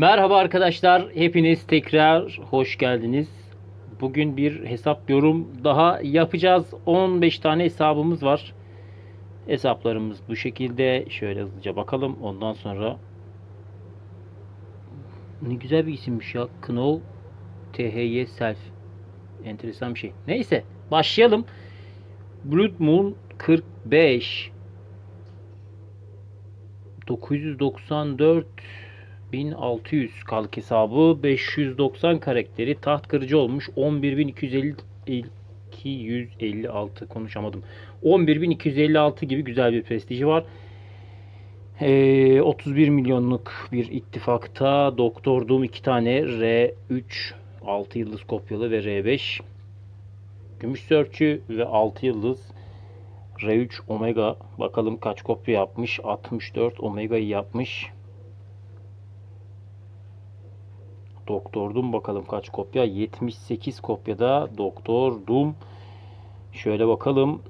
Merhaba arkadaşlar. Hepiniz tekrar hoş geldiniz. Bugün bir hesap yorum daha yapacağız. 15 tane hesabımız var. Hesaplarımız bu şekilde. Şöyle hızlıca bakalım. Ondan sonra ne güzel bir isimmiş ya. Know THY Self. Enteresan bir şey. Neyse başlayalım. Blood Moon 45 994 1600 kalk hesabı 590 karakteri taht kırıcı olmuş 11250 256 konuşamadım. 11256 gibi güzel bir prestiji var. Ee, 31 milyonluk bir ittifakta Doktor Doom 2 tane R3 6 yıldız kopyalı ve R5 gümüş sörçü ve 6 yıldız R3 Omega. Bakalım kaç kopya yapmış? 64 Omega'yı yapmış Doktor Doom bakalım kaç kopya? 78 kopyada Doktor Doom şöyle bakalım.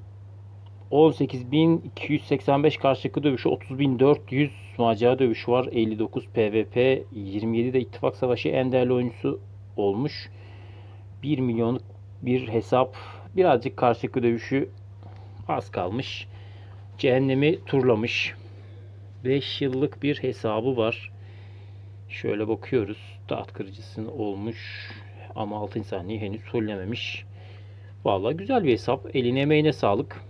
18.285 karşılıklı dövüşü 30.400 macera dövüşü var. 59 PvP 27 de ittifak savaşı en değerli oyuncusu olmuş. 1 milyonluk bir hesap. Birazcık karşılıklı dövüşü az kalmış. Cehennemi turlamış. 5 yıllık bir hesabı var. Şöyle bakıyoruz taht kırıcısının olmuş ama altın saniye henüz fullememiş Vallahi güzel bir hesap eline emeğine sağlık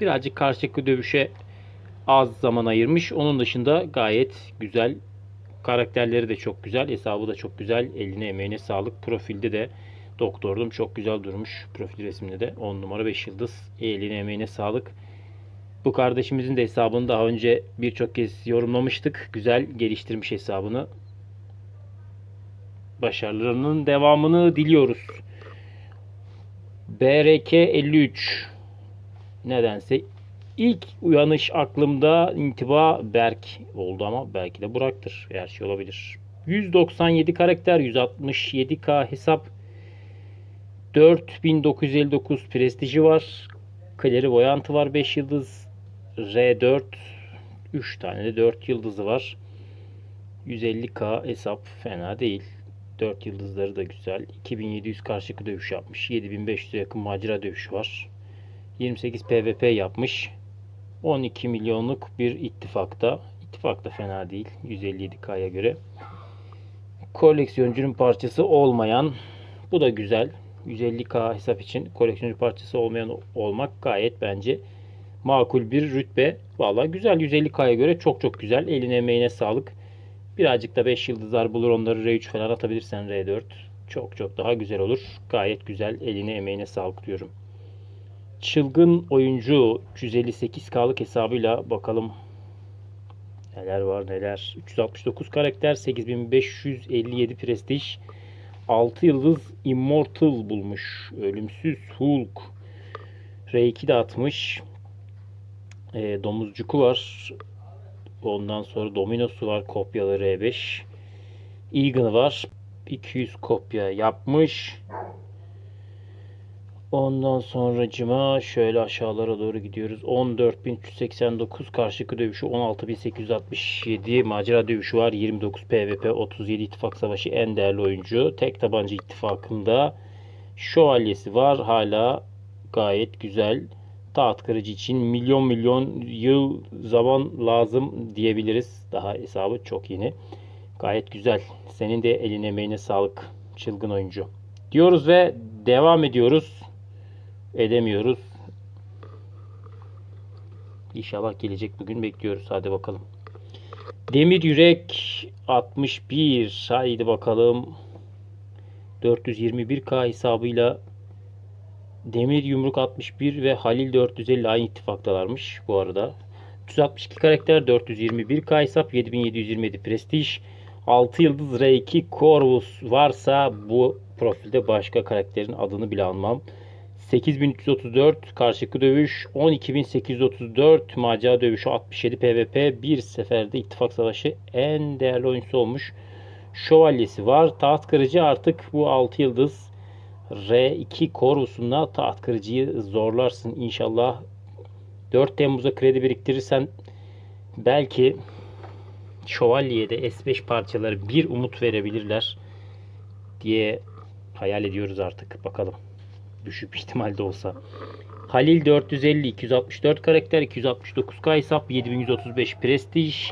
birazcık karşılıklı dövüşe az zaman ayırmış. Onun dışında gayet güzel. Karakterleri de çok güzel. Hesabı da çok güzel. Eline emeğine sağlık. Profilde de doktordum. Çok güzel durmuş. Profil resimde de 10 numara 5 yıldız. Eline emeğine sağlık. Bu kardeşimizin de hesabını daha önce birçok kez yorumlamıştık. Güzel geliştirmiş hesabını. Başarılarının devamını diliyoruz. BRK 53 nedense ilk uyanış aklımda intiba Berk oldu ama belki de Burak'tır. Her şey olabilir. 197 karakter, 167k hesap, 4959 prestiji var. Kleri Voyantı var 5 yıldız. R4 3 tane de 4 yıldızı var. 150k hesap fena değil. 4 yıldızları da güzel. 2700 karşılıklı dövüş yapmış. 7500'e yakın macera dövüşü var. 28 PVP yapmış. 12 milyonluk bir ittifakta. İttifak da fena değil. 157K'ya göre. Koleksiyoncunun parçası olmayan. Bu da güzel. 150K hesap için koleksiyoncu parçası olmayan olmak gayet bence makul bir rütbe. Valla güzel 150K'ya göre çok çok güzel. Eline emeğine sağlık. Birazcık da 5 yıldızlar bulur onları R3 falan atabilirsen R4. Çok çok daha güzel olur. Gayet güzel. Eline emeğine sağlık diyorum. Çılgın oyuncu 358K'lık hesabıyla bakalım neler var neler. 369 karakter 8557 prestij 6 yıldız Immortal bulmuş. Ölümsüz Hulk R2 de atmış. E, domuzcuku var. Ondan sonra Domino'su var. Kopyalı R5. Eagle var. 200 kopya yapmış. Ondan sonra cima şöyle aşağılara doğru gidiyoruz. 14.389 karşılıklı dövüşü 16.867 macera dövüşü var. 29 PvP 37 ittifak savaşı en değerli oyuncu. Tek tabanca ittifakında şövalyesi var. Hala gayet güzel. Taht kırıcı için milyon milyon yıl zaman lazım diyebiliriz. Daha hesabı çok yeni. Gayet güzel. Senin de eline emeğine sağlık çılgın oyuncu. Diyoruz ve devam ediyoruz edemiyoruz. İnşallah gelecek bugün bekliyoruz. Hadi bakalım. Demir Yürek 61. Haydi bakalım. 421k hesabıyla Demir Yumruk 61 ve Halil 450 aynı ittifaktalarmış bu arada. 362 karakter 421k hesap 7727 prestij 6 yıldız R2 Corvus varsa bu profilde başka karakterin adını bile almam. 8334 karşılıklı dövüş 12834 macera dövüşü 67 PvP bir seferde ittifak savaşı en değerli oyuncusu olmuş. Şövalyesi var. Taht kırıcı artık bu 6 yıldız R2 korusunda taht kırıcıyı zorlarsın inşallah. 4 Temmuz'a kredi biriktirirsen belki Şövalye'ye de S5 parçaları bir umut verebilirler diye hayal ediyoruz artık. Bakalım. Düşük ihtimalde olsa. Halil 450 264 karakter 269 K hesap 7135 prestij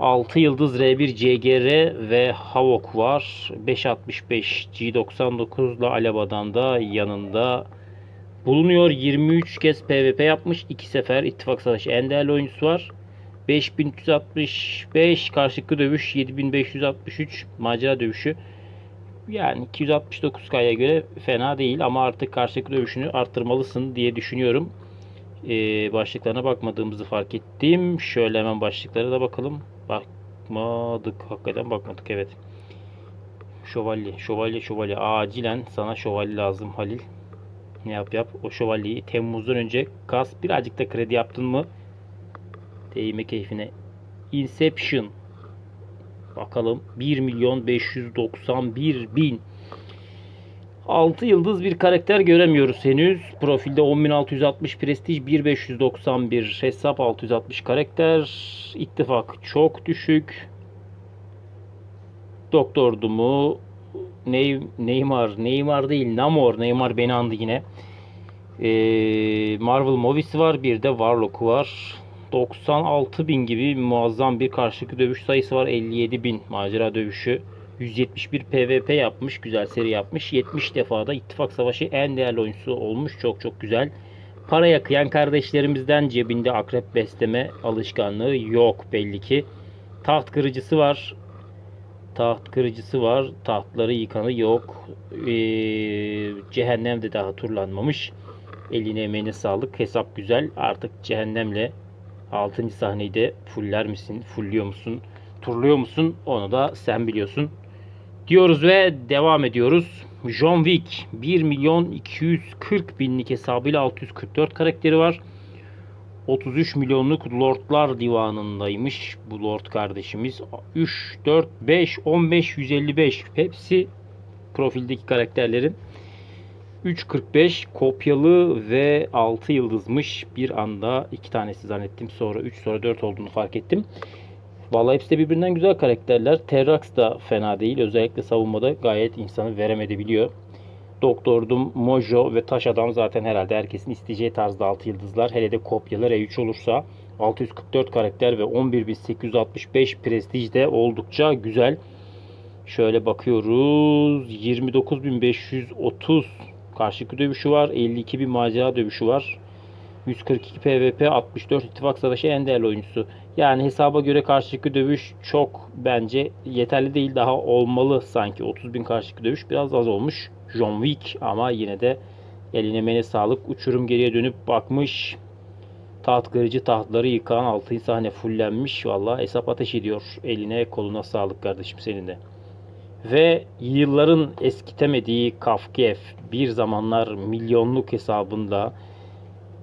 6 yıldız R1 CGR ve Havok var. 565 G99 ile Alaba'dan da yanında bulunuyor. 23 kez PvP yapmış. 2 sefer ittifak savaşı en değerli oyuncusu var. 5365 karşılıklı dövüş 7563 macera dövüşü yani 269K'ya göre fena değil ama artık karşılıklı dövüşünü arttırmalısın diye düşünüyorum. Ee, başlıklarına bakmadığımızı fark ettim. Şöyle hemen başlıklara da bakalım. Bakmadık. Hakikaten bakmadık. Evet. Şövalye. Şövalye. Şövalye. Acilen sana şövalye lazım Halil. Ne yap yap. O şövalyeyi Temmuz'dan önce kas. Birazcık da kredi yaptın mı? Değme keyfine. Inception. Bakalım 1 milyon 591 bin 6 yıldız bir karakter göremiyoruz henüz. Profilde 10660 prestij 1591 hesap 660 karakter. İttifak çok düşük. Doktor Dumu Ney Neymar Neymar değil Namor Neymar beni andı yine. Ee, Marvel Movies var bir de Warlock var. 96 bin gibi muazzam bir karşılıklı dövüş sayısı var. 57 bin macera dövüşü. 171 PvP yapmış. Güzel seri yapmış. 70 defa da ittifak savaşı en değerli oyuncusu olmuş. Çok çok güzel. Paraya kıyan kardeşlerimizden cebinde akrep besleme alışkanlığı yok belli ki. Taht kırıcısı var. Taht kırıcısı var. Tahtları yıkanı yok. Ee, cehennem de daha turlanmamış. Eline emeğine sağlık. Hesap güzel. Artık cehennemle 6. sahneyi de fuller misin? Fulluyor musun? Turluyor musun? Onu da sen biliyorsun. Diyoruz ve devam ediyoruz. John Wick 1 milyon 240 binlik hesabıyla 644 karakteri var. 33 milyonluk Lordlar Divanı'ndaymış bu Lord kardeşimiz. 3, 4, 5, 15, 155 hepsi profildeki karakterlerin. 3.45 kopyalı ve 6 yıldızmış. Bir anda iki tanesi zannettim. Sonra 3 sonra 4 olduğunu fark ettim. Vallahi hepsi de birbirinden güzel karakterler. Terrax da fena değil. Özellikle savunmada gayet insanı veremedebiliyor. Doktordum, Mojo ve Taş Adam zaten herhalde herkesin isteyeceği tarzda 6 yıldızlar. Hele de kopyalar E3 olursa 644 karakter ve 11865 prestij de oldukça güzel. Şöyle bakıyoruz. 29530 karşılıklı dövüşü var. 52 bir macera dövüşü var. 142 PvP, 64 ittifak savaşı en değerli oyuncusu. Yani hesaba göre karşılıklı dövüş çok bence yeterli değil. Daha olmalı sanki. 30 bin karşılıklı dövüş biraz az olmuş. John Wick ama yine de eline mene sağlık. Uçurum geriye dönüp bakmış. Taht kırıcı tahtları yıkan 6. sahne fullenmiş. Valla hesap ateş ediyor. Eline koluna sağlık kardeşim senin de. Ve yılların eskitemediği Kafkef bir zamanlar milyonluk hesabında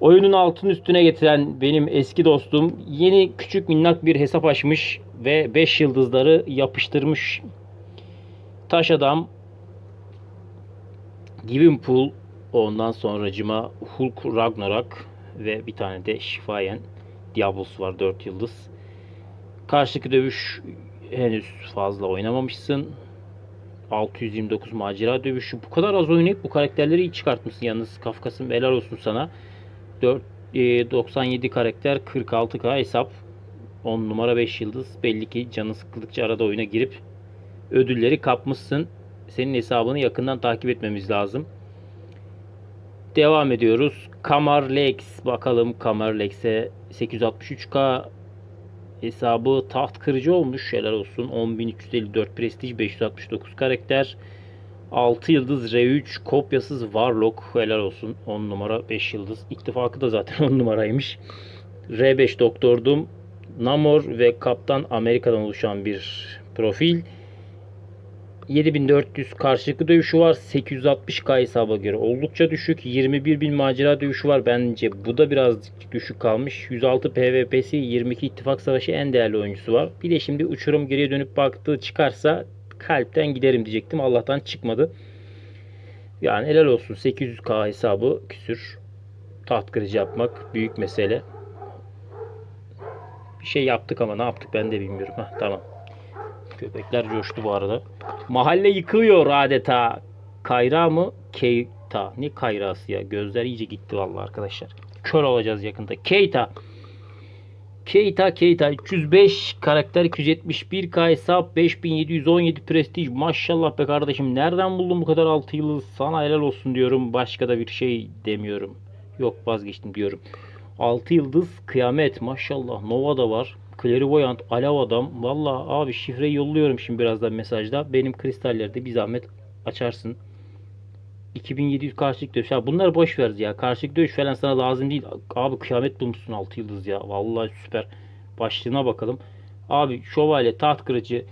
oyunun altın üstüne getiren benim eski dostum yeni küçük minnak bir hesap açmış ve 5 yıldızları yapıştırmış. Taş Adam Givenpool ondan sonracıma Hulk Ragnarok ve bir tane de Şifayen Diablos var 4 yıldız. Karşılıklı dövüş henüz fazla oynamamışsın. 629 macera dövüşü. Bu kadar az oynayıp bu karakterleri iyi çıkartmışsın yalnız. Kafkas'ım helal olsun sana. 4, e, 97 karakter 46k hesap. 10 numara 5 yıldız. Belli ki canı sıkıldıkça arada oyuna girip ödülleri kapmışsın. Senin hesabını yakından takip etmemiz lazım. Devam ediyoruz. Kamar Lex. Bakalım Kamar Lex'e 863k hesabı taht kırıcı olmuş. Helal olsun. 10.354 prestij 569 karakter. 6 yıldız R3 kopyasız Warlock helal olsun. 10 numara 5 yıldız. İttifakı da zaten 10 numaraymış. R5 Doktordum. Namor ve Kaptan Amerika'dan oluşan bir profil. 7400 karşılıklı dövüşü var. 860k hesaba göre oldukça düşük. 21 bin macera dövüşü var. Bence bu da biraz düşük kalmış. 106 PvP'si 22 ittifak savaşı en değerli oyuncusu var. Bir de şimdi uçurum geriye dönüp baktığı çıkarsa kalpten giderim diyecektim. Allah'tan çıkmadı. Yani helal olsun. 800k hesabı küsür. Taht kırıcı yapmak büyük mesele. Bir şey yaptık ama ne yaptık ben de bilmiyorum. Hah, tamam. Köpekler coştu bu arada. Mahalle yıkılıyor adeta. Kayra mı? Keita. Ne kayrası ya? Gözler iyice gitti vallahi arkadaşlar. Kör olacağız yakında. Keita. Keita Keita 305 karakter 271 K hesap 5717 prestij. Maşallah be kardeşim nereden buldun bu kadar 6 yılı? Sana helal olsun diyorum başka da bir şey demiyorum. Yok vazgeçtim diyorum. 6 yıldız kıyamet maşallah. Nova da var Clairvoyant Alev Adam. Valla abi şifreyi yolluyorum şimdi birazdan mesajda. Benim kristallerde bir zahmet açarsın 2700 karşılık dövüş. Ya bunları boş ver ya. Karşılık dövüş falan sana lazım değil. Abi kıyamet bulmuşsun 6 yıldız ya. Vallahi süper. Başlığına bakalım. Abi şövalye, taht kırıcı,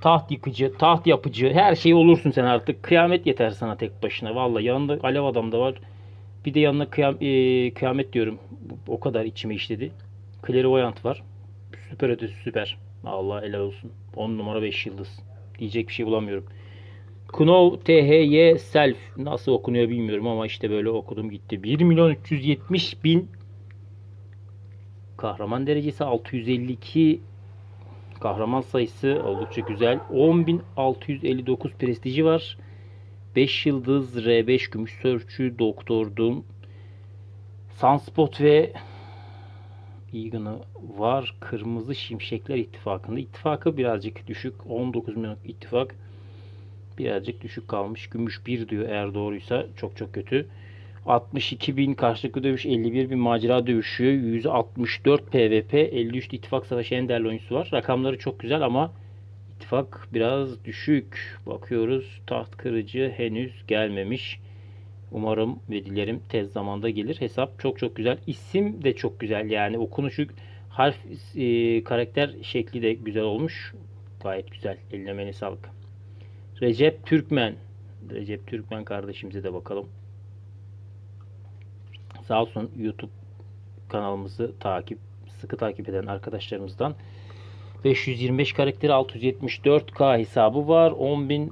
taht yıkıcı, taht yapıcı her şey olursun sen artık. Kıyamet yeter sana tek başına. Vallahi yanında alev adam da var. Bir de yanına kıyam, e, kıyamet diyorum. O kadar içime işledi. Clairvoyant var. Süper ötesi süper. Allah helal olsun. 10 numara 5 yıldız. Diyecek bir şey bulamıyorum. Knov THY Self nasıl okunuyor bilmiyorum ama işte böyle okudum gitti. 1 milyon 370 bin kahraman derecesi 652 kahraman sayısı oldukça güzel. 10.659 prestiji var. 5 yıldız R5 gümüş sörçü Doktor Doom Sunspot ve Egan'ı var. Kırmızı Şimşekler İttifakı'nda. İttifakı birazcık düşük. 19 milyon ittifak birazcık düşük kalmış. Gümüş 1 diyor eğer doğruysa çok çok kötü. 62 bin karşılıklı dövüş, 51 bin macera dövüşü, 164 PvP, 53 ittifak savaşı en değerli oyuncusu var. Rakamları çok güzel ama ittifak biraz düşük. Bakıyoruz taht kırıcı henüz gelmemiş. Umarım ve dilerim tez zamanda gelir. Hesap çok çok güzel. İsim de çok güzel yani okunuşu harf e, karakter şekli de güzel olmuş. Gayet güzel. Eline sağlık. Recep Türkmen. Recep Türkmen kardeşimize de bakalım. Sağ olsun YouTube kanalımızı takip sıkı takip eden arkadaşlarımızdan 525 karakteri 674K hesabı var. 10.000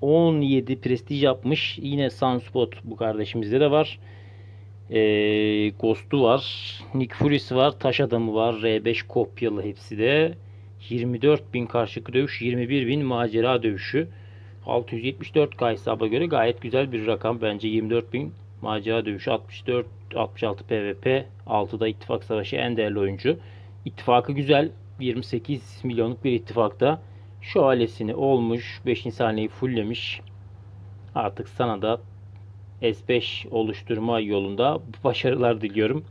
17 prestij yapmış. Yine Sunspot bu kardeşimizde de var. Ee, Ghost'u var. Nick Fury'si var. Taş Adamı var. R5 kopyalı hepsi de. 24.000 karşılıklı dövüş, 21.000 macera dövüşü. 674K hesaba göre gayet güzel bir rakam. Bence 24.000 macera dövüşü, 64 66 PvP, 6'da ittifak savaşı en değerli oyuncu. İttifakı güzel. 28 milyonluk bir ittifakta. Şövalyesini olmuş. 5. sahneyi fulllemiş. Artık sana da S5 oluşturma yolunda başarılar diliyorum.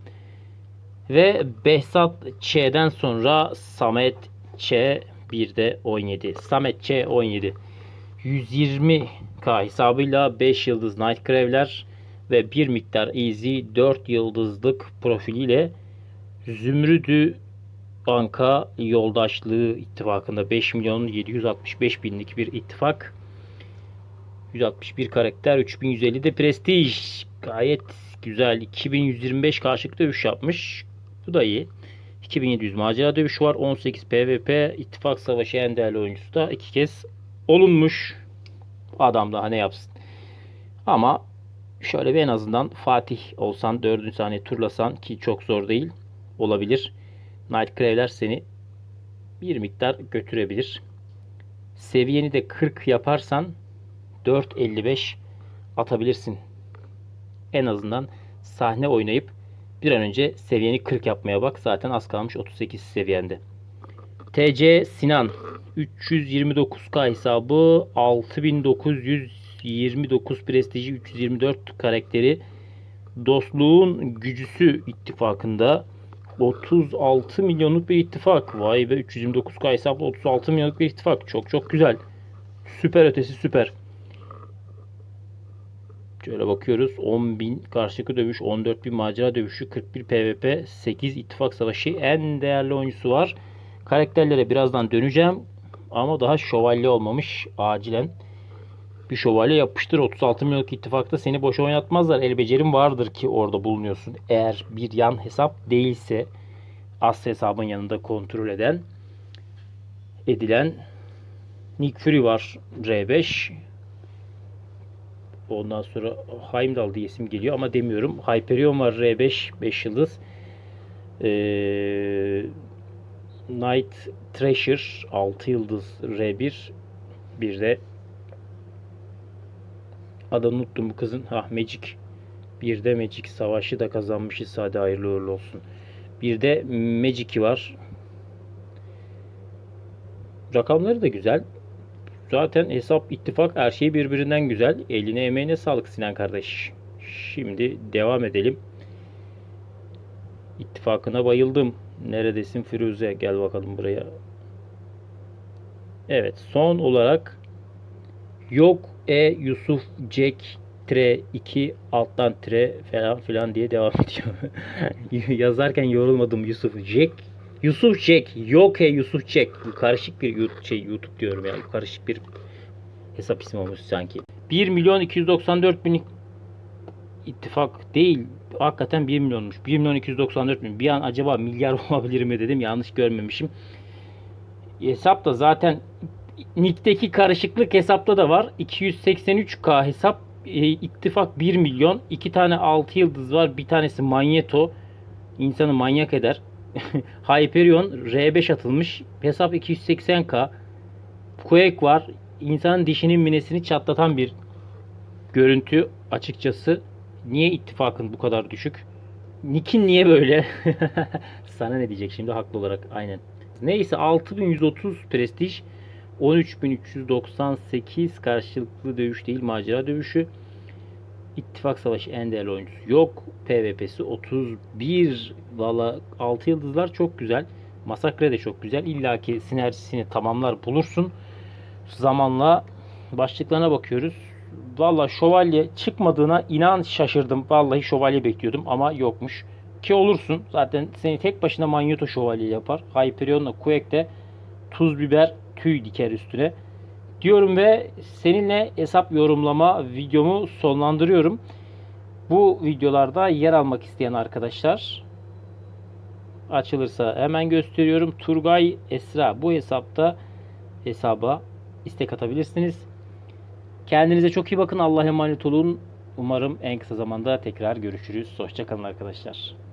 Ve Behzat Ç'den sonra Samet Ç 1'de 17. Samet Ç 17. 120K hesabıyla 5 yıldız Nightcrawler ve bir miktar Easy 4 yıldızlık profiliyle Zümrüdü Banka yoldaşlığı ittifakında 5 milyon 765 binlik bir ittifak. 161 karakter 3150 de prestij. Gayet güzel. 2125 karşılıklı dövüş yapmış. Bu da iyi. 2700 macera dövüşü var. 18 PvP. ittifak savaşı en değerli oyuncusu da iki kez olunmuş. Adam daha ne yapsın. Ama şöyle bir en azından Fatih olsan 4. saniye turlasan ki çok zor değil olabilir. Nightcrawler seni bir miktar götürebilir. Seviyeni de 40 yaparsan 4.55 atabilirsin. En azından sahne oynayıp bir an önce seviyeni 40 yapmaya bak. Zaten az kalmış 38 seviyende. TC Sinan 329K hesabı 6929 prestiji 324 karakteri dostluğun gücüsü ittifakında 36 milyonluk bir ittifak. Vay be 329K hesaplı 36 milyonluk bir ittifak. Çok çok güzel. Süper ötesi süper. Şöyle bakıyoruz. 10.000 karşılıklı dövüş, 14.000 macera dövüşü, 41 PvP, 8 ittifak savaşı en değerli oyuncusu var. Karakterlere birazdan döneceğim. Ama daha şövalye olmamış. Acilen bir şövalye yapıştır. 36 milyonluk ittifakta seni boş oynatmazlar. El becerim vardır ki orada bulunuyorsun. Eğer bir yan hesap değilse as hesabın yanında kontrol eden edilen Nick Fury var R5 Ondan sonra Heimdall diye isim geliyor ama demiyorum. Hyperion var R5 5 yıldız. Ee, Night Treasure 6 yıldız R1 bir de adını unuttum bu kızın. Ha Magic. Bir de Magic savaşı da kazanmışız. Hadi hayırlı uğurlu olsun. Bir de Magic'i var. Rakamları da güzel. Zaten hesap ittifak her şey birbirinden güzel. Eline emeğine sağlık Sinan kardeş. Şimdi devam edelim. İttifakına bayıldım. Neredesin Firuze? Gel bakalım buraya. Evet son olarak yok e Yusuf Jack tre 2 alttan tre falan filan diye devam ediyor. Yazarken yorulmadım Yusuf Jack. Yusuf Jack. Yok e Yusuf Jack. Karışık bir şey, YouTube diyorum yani. Karışık bir hesap ismi olmuş sanki. 1 milyon 294 bin ittifak değil. Hakikaten 1 milyonmuş. 1 milyon 294 bin. Bir an acaba milyar olabilir mi dedim. Yanlış görmemişim. Hesap da zaten Nick'teki karışıklık hesapta da var. 283k hesap. E, ittifak 1 milyon. 2 tane 6 yıldız var. Bir tanesi Magneto. İnsanı manyak eder. Hyperion R5 atılmış. Hesap 280k. Quake var. İnsanın dişinin minesini çatlatan bir görüntü açıkçası. Niye ittifakın bu kadar düşük? Nick'in niye böyle? Sana ne diyecek şimdi haklı olarak aynen. Neyse 6130 prestij 13398 karşılıklı dövüş değil macera dövüşü. İttifak Savaşı en değerli oyuncusu yok. PvP'si 31. Valla 6 yıldızlar çok güzel. Masakre de çok güzel. İlla ki sinerjisini tamamlar bulursun. Zamanla başlıklarına bakıyoruz. Valla şövalye çıkmadığına inan şaşırdım. Vallahi şövalye bekliyordum ama yokmuş. Ki olursun. Zaten seni tek başına Magneto şövalye yapar. Hyperion'la Quake de tuz biber tüy diker üstüne. Diyorum ve seninle hesap yorumlama videomu sonlandırıyorum. Bu videolarda yer almak isteyen arkadaşlar açılırsa hemen gösteriyorum. Turgay Esra bu hesapta hesaba istek atabilirsiniz. Kendinize çok iyi bakın. Allah'a emanet olun. Umarım en kısa zamanda tekrar görüşürüz. Hoşçakalın arkadaşlar.